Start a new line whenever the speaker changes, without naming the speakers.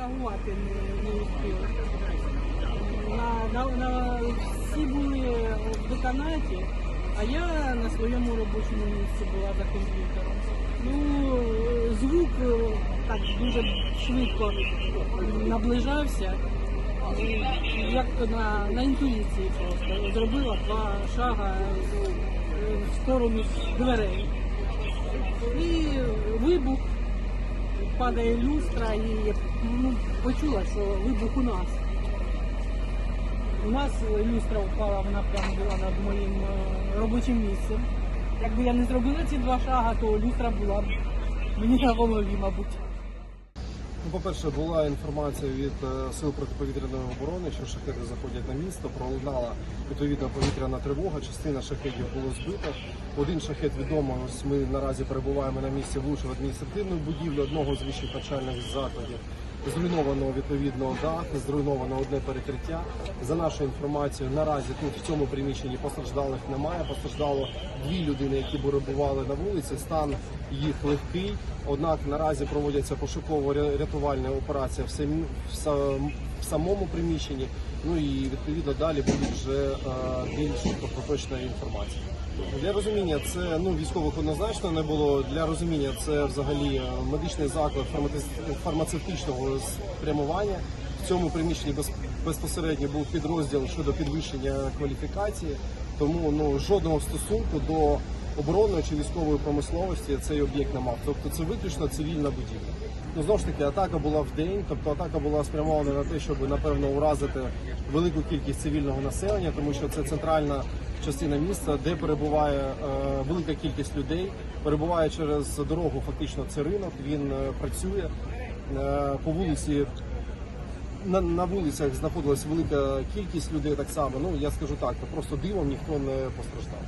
відреагувати не, не. На, на, на, всі були в деканаті, а я на своєму робочому місці була за комп'ютером. Ну, звук е, так дуже швидко наближався. Як на, на інтуїції просто зробила два шага в сторону дверей. І вибух, падає люстра і я ну, почула, що вибух у нас. У нас люстра впала, вона прямо була над моїм е, робочим місцем. Якби я не зробила ці два шага, то люстра була б мені на голові, мабуть.
Ну, по-перше, була інформація від е, сил протиповітряної оборони, що шахеди заходять на місто. Пролунала відповідна повітряна тривога. Частина шахедів було збито. Один шахет відомо. Ми наразі перебуваємо на місці влучив адміністративну будівлю одного з вищих начальних закладів. Зруйновано відповідно дах, зруйновано одне перекриття. За нашою інформацією, наразі тут в цьому приміщенні постраждалих немає. Постраждало дві людини, які перебували на вулиці. Стан їх легкий. Однак наразі проводяться пошуково-рятувальна операція в, самі, в, сам- в самому приміщенні. Ну і відповідно далі буде вже е, більш тобто, точна інформація. Для розуміння це ну військових однозначно не було. Для розуміння це взагалі е, медичний заклад фармацевтичного спрямування. В цьому приміщенні без, безпосередньо був підрозділ щодо підвищення кваліфікації, тому ну жодного стосунку до оборонної чи військової промисловості цей об'єкт не мав. Тобто це виключно цивільна будівля. Ну знову ж таки, атака була в день, тобто атака була спрямована на те, щоб напевно уразити велику кількість цивільного населення, тому що це центральна частина міста, де перебуває е, велика кількість людей. Перебуває через дорогу, фактично це ринок. Він е, працює по вулиці. На, на вулицях знаходилась велика кількість людей так само. Ну я скажу так, то просто дивом ніхто не постраждав.